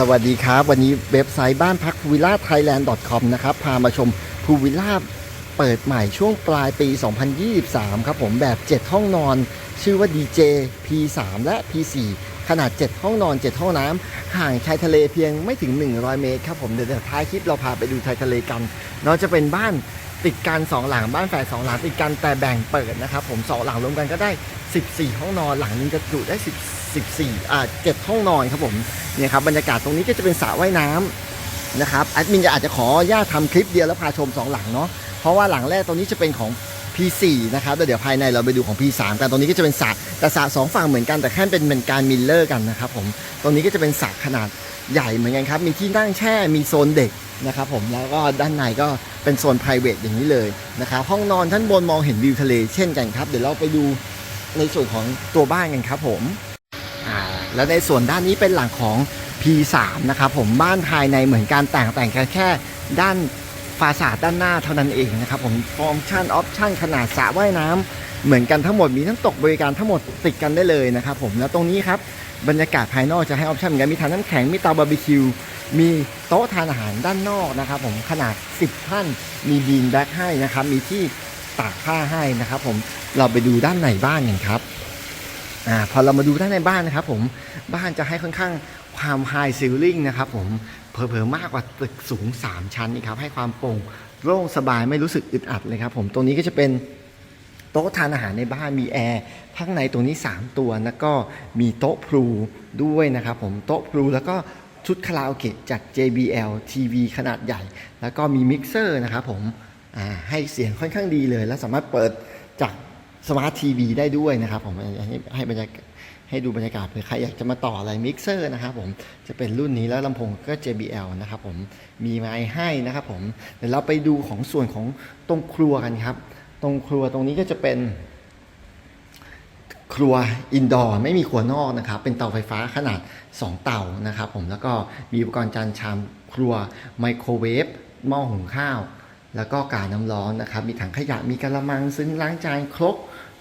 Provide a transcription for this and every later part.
สวัสดีครับ วันนี้เว็บไซต์บ้านพักพูวิลล่าไทยแลนด์ .com นะครับ พามาชมพูวิลล่าเปิดใหม่ช่วงปลายปี 2023 ครับผมแบบ 7 ห้องนอน ชื่อว่า DJ P3 และ P4 ขนาด 7 ห้องนอน 7 ห้องน้ำห่างชายทะเลเพียงไม่ถึง 100 เมตรครับผมเดี๋ยวท้ายคลิปเราพาไปดูชายทะเลกันเนาะจะเป็นบ้าน ติดกันสองหลังบ้านแฝดสองหลังติดกันแต่แบ่งเปิดนะครับผมสองหลังรวมกันก็ได้ 14 ห้องนอนหลังนึงจะจุได้10 14อ่า7ห้องนอนครับผมเนี่ยครับบรรยากาศตรงนี้ก็จะเป็นสระว่ายน้ำนะครับแอดมินจะอาจจะขอญาตทำคลิปเดียวแล้วพาชมสองหลังเนาะเพราะว่าหลังแรกตรงนี้จะเป็นของ P4 นะครับเดี๋ยวภายในเราไปดูของ P3 กันตรงนี้ก็จะเป็นสระแต่สระสองฝั่งเหมือนกันแต่แค่เป็นเป็นการมิลเลอร์กันนะครับผมตรงนี้ก็จะเป็นสระขนาดใหญ่เหมือนกันครับ มีที่นั่งแช่มีโซนเด็กนะครับผมแล้วก็ด้านในก็ เป็นโซน p r i v a t อย่างนี้เลยนะครับห้องนอนชั้นบนมองเห็นวิวทะเลเช่นกันครับ เดี๋ยวเราไปดูในส่วนของตัวบ้านกันครับผมแล้วในส่วนด้านนี้เป็นหลังของ P3 นะครับผมบ้านภายในเหมือนการแต่งแต่งกันแค่ด้านฟาสาดด้านหน้าเท่านั้นเองนะครับผมฟังก์ชันออปชันขนาดสระว่ายน้ำเหมือนกันทั้งหมดมีทั้งตกบริการทั้งหมดติดกันได้เลยนะครับผมแล้วตรงนี้ครับบรรยากาศภายนอกจะให้ออปชันเหมือนกันมีถังน้ำแข็งมีเตาบาร์บีคิว มีโต๊ะทานอาหารด้านนอกนะครับ ผมขนาด 10 ท่านมีบีนแบ็คให้นะครับ มีที่ตากผ้าให้นะครับ ผมเราไปดูด้านในบ้านกันครับอ่าพอเรามาดูด้านในบ้านนะครับ ผมบ้านจะให้ค่อนข้างความไฮซิลลิ่งนะครับ ผมเผลอๆมากกว่าตึกสูง 3 ชั้นนี่ครับให้ความโปร่งโล่งสบายไม่รู้สึกอึดอัดเลยครับ ผมตรงนี้ก็จะเป็นโต๊ะทานอาหารในบ้านมีแอร์ข้างในตรงนี้ 3 ตัวแล้วก็มีโต๊ะพลูด้วยนะครับ ผมโต๊ะพลูแล้วก็ ชุดคาราโอเกะจาก JBL TV ขนาดใหญ่ แล้วก็มีมิกเซอร์นะครับผมให้เสียงค่อนข้างดีเลย และสามารถเปิดจากสมาร์ททีวีได้ด้วยนะครับผมให้ให้บรรยากาศให้ดูบรรยากาศเผื่อใครอยากจะมาต่ออะไรมิกเซอร์นะครับผมจะเป็นรุ่นนี้แล้วลำโพงก็ JBL นะครับผมมีไม้ให้นะครับผมเดี๋ยวเราไปดูของส่วนของตรงครัวกันครับ ตรงครัวตรงนี้ก็จะเป็น ครัวอินดอร์ไม่มีครัวนอกนะครับ เป็นเตาไฟฟ้าขนาด 2 เตานะครับผมแล้วก็มีอุปกรณ์จานชามครัวไมโครเวฟหม้อหุงข้าว แล้วก็กาน้ำร้อนนะครับ มีถังขยะมีกระมังซึ้งล้างจานครก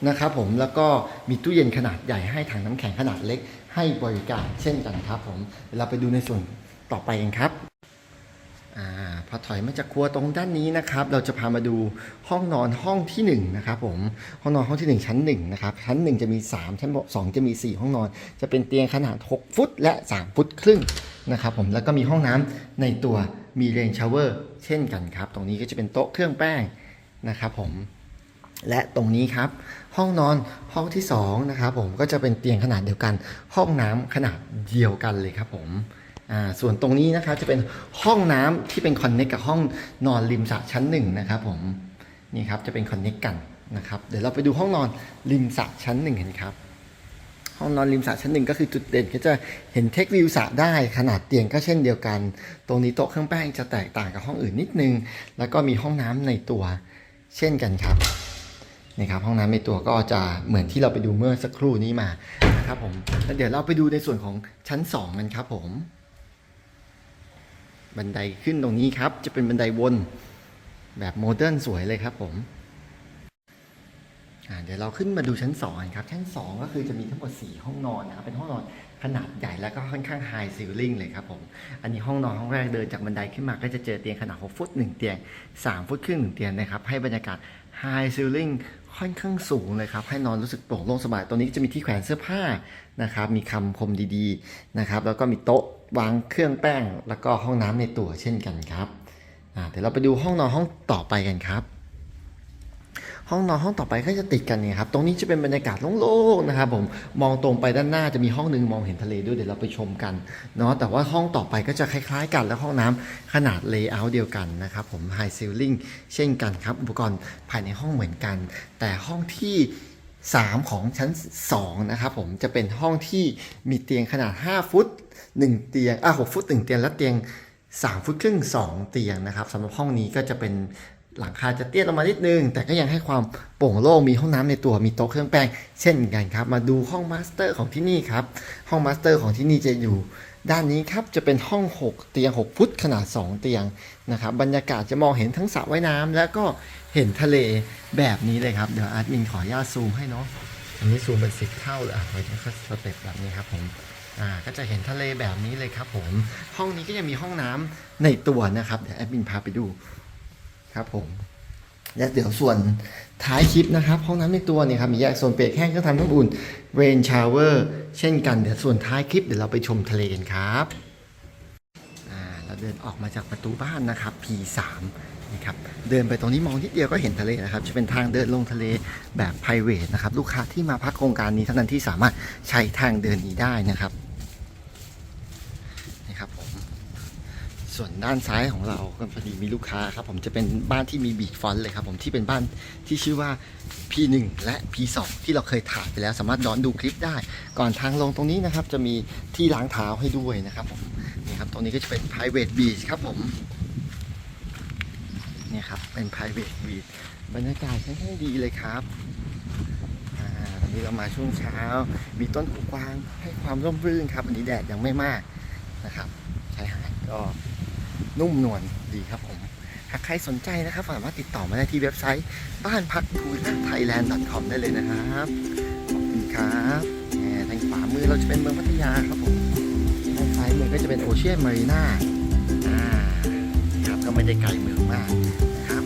นะครับผมแล้วก็มีตู้เย็นขนาดใหญ่ให้ถังน้ำแข็งขนาดเล็กให้บริการเช่นกันครับผมเดี๋ยวเราไปดูในส่วนต่อไปกันครับ อพอถอยมาจากครัวตรงด้านนี้นะครับ เราจะพามาดูห้องนอนห้องที่1นงนะครับผมห้องนอนห้องที่ 1 ชั้น1นะครับชั้น 1 จะมี 3 ชั้น2จะมี 4 ห้องนอน จะเป็นเตียงขนาด 6 ฟุตและ 3 ฟุตครึ่งนะครับผมแล้วก็มีห้องน้ำในตัวมีเรนชาวเวอร์เช่นกันครับ ตรงนี้ก็จะเป็นโต๊ะเครื่องแป้งนะครับผมและตรงนี้ครับ ห้องนอนห้องที่2นะครับผมก็จะเป็นเตียงขนาดเดียวกัน ห้องน้ำขนาดเดียวกันเลยครับผม อ่าส่วนตรงนี้นะครับจะเป็นห้องน้ำที่เป็นคอนเน c t กับห้องนอนริมสระชั้นหนึ่งนะครับผมนี่ครับจะเป็นคอนเน c t กันนะครับเดี๋ยวเราไปดูห้องนอนริมสระชั้นหนึ่งกันครับ ห้องนอนริมสระชั้นหนึ่งก็คือจุดเด่นก็จะเห็นเทควิวสระได้ขนาดเตียงก็เช่นเดียวกัน ตรงนี้โต๊ะเครื่องแป้งจะแตกต่างกับห้องอื่นนิดนึง แล้วก็มีห้องน้ำในตัวเช่นกันครับนี่ครับห้องน้ำในตัวก็จะเหมือนที่เราไปดูเมื่อสักครู่นี้มานะครับผมแล้วเดี๋ยวเราไปดูในส่วนของชั้น2กันครับผม บันไดขึ้นตรงนี้ครับ จะเป็นบันไดวนแบบโมเดิร์นสวยเลยครับผมเดี๋ยวเราขึ้นมาดูชั้น2กันครับ ชั้น2ก็คือจะมีทั้งหมด 4 ห้องนอนนะครับเป็นห้องนอนขนาดใหญ่แล้วก็ค่อนข้างไฮซิลลิ่งเลยครับผมอันนี้ห้องนอนห้องแรกเดินจากบันไดขึ้นมาก็จะเจอเตียงขนาด 6 ฟุต 1 เตียง 3 ฟุตครึ่ง 1 เตียงนะครับ ให้บรรยากาศไฮซิลลิ่งค่อนข้างสูงเลยครับ ให้นอนรู้สึกโปร่งโล่งสบายตรงนี้จะมีที่แขวนเสื้อผ้านะครับ มีคำคมดีๆนะครับ แล้วก็มีโต๊ะ วางเครื่องแป้งแล้วก็ห้องน้ำในตัวเช่นกันครับเดี๋ยวเราไปดูห้องนอนห้องต่อไปกันครับ ห้องนอนห้องต่อไปก็จะติดกันเนี่ยครับ ตรงนี้จะเป็นบรรยากาศโล่งๆนะครับ ผมมองตรงไปด้านหน้าจะมีห้องหนึ่งมองเห็นทะเลด้วยเดี๋ยวเราไปชมกันเนาะแต่ว่าห้องต่อไปก็จะคล้ายๆ กันแล้วห้องน้ำขนาดเลเยอร์เดียวกันนะครับผมไฮซิลลิ่งเช่นกันครับ อุปกรณ์ภายในห้องเหมือนกัน แต่ห้องที่3 ของชั้น 2 นะครับผมจะเป็นห้องที่มีเตียงขนาด 5 ฟุต 1 เตียงอะ6ฟุต1เตียงและเตียง 3 ฟุตครึ่ง 2 เตียงนะครับสำหรับห้องนี้ก็จะเป็นหลังคาจะเตี้ยลงมานิดนึง แต่ก็ยังให้ความโปร่งโล่งมีห้องน้ำในตัวมีโต๊ะเครื่องแป้งเช่นกันครับ มาดูห้องมาสเตอร์ของที่นี่ครับ ห้องมาสเตอร์ของที่นี่จะอยู่ด้านนี้ครับจะเป็นห้อง 6 เตียง 6 ฟุตขนาด 2 เตียงนะครับบรรยากาศจะมองเห็นทั้งสระว่ายน้ำแล้วก็เห็นทะเลแบบนี้เลยครับ เดี๋ยวอาร์ตมินขออนุญาตซูมให้เนาะอันนี้ซูมเป็นสิบเท่าเลยอะไว้ที่สเต็ปแบบนี้ครับผม อ่าก็จะเห็นทะเลแบบนี้เลยครับผมห้องนี้ก็ยังมีห้องน้ำในตัวนะครับเดี๋ยวแอดมินพาไปดูครับผมและเดี๋ยวส่วนท้ายคลิปนะครับ ห้องน้ำในตัวเนี่ยครับมีแยกโซนเปียกแห้งก็ทำน้ำอุ่นเรนชาวเวอร์เช่นกันเดี๋ยวส่วนท้ายคลิปเดี๋ยวเราไปชมทะเลกันครับอ่าเราเดินออกมาจากประตูบ้านนะครับ P3 นี่ครับเดินไปตรงนี้มองนิดเดียวก็เห็นทะเลนะครับ จะเป็นทางเดินลงทะเลแบบ p r i v a t นะครับ ลูกค้าที่มาพักโครงการนี้เท่านั้นที่สามารถใช้ทางเดินนี้ได้นะครับนี่ครับผม ส่วนด้านซ้ายของเราก็พอดีมีลูกค้าครับ ผมจะเป็นบ้านที่มีบีทฟอนต์เลยครับผมที่เป็นบ้านที่ชื่อว่า P1 และ P2 ที่เราเคยถ่ายไปแล้วสามารถย้อนดูคลิปได้ ก่อนทางลงตรงนี้นะครับ จะมีที่ล้างเท้าให้ด้วยนะครับผมนี่ครับตรงนี้ก็จะเป็น private beach ครับผมนี่ครับเป็น private beach บรรยากาศค่อนข้างดีเลยครับอ่าตอนนี้เรามาช่วงเช้า มีต้นหูกวางให้ความร่มรื่นครับวันนี้แดดยังไม่มากนะครับชายหาดก็ นุ่มนวลดีครับผม หากใครสนใจนะครับสามารถติดต่อมาได้ที่เว็บไซต์บ้านพักพูลไทยแลนด์ .com ได้เลยนะครับ ขอบคุณครับแหมทางขวามือเราจะเป็นเมืองพัทยาครับผมทางซ้ายมือก็จะเป็นโอเชียนมารีนาอ่าครับก็ไม่ได้ไกลเมืองมากนะครับ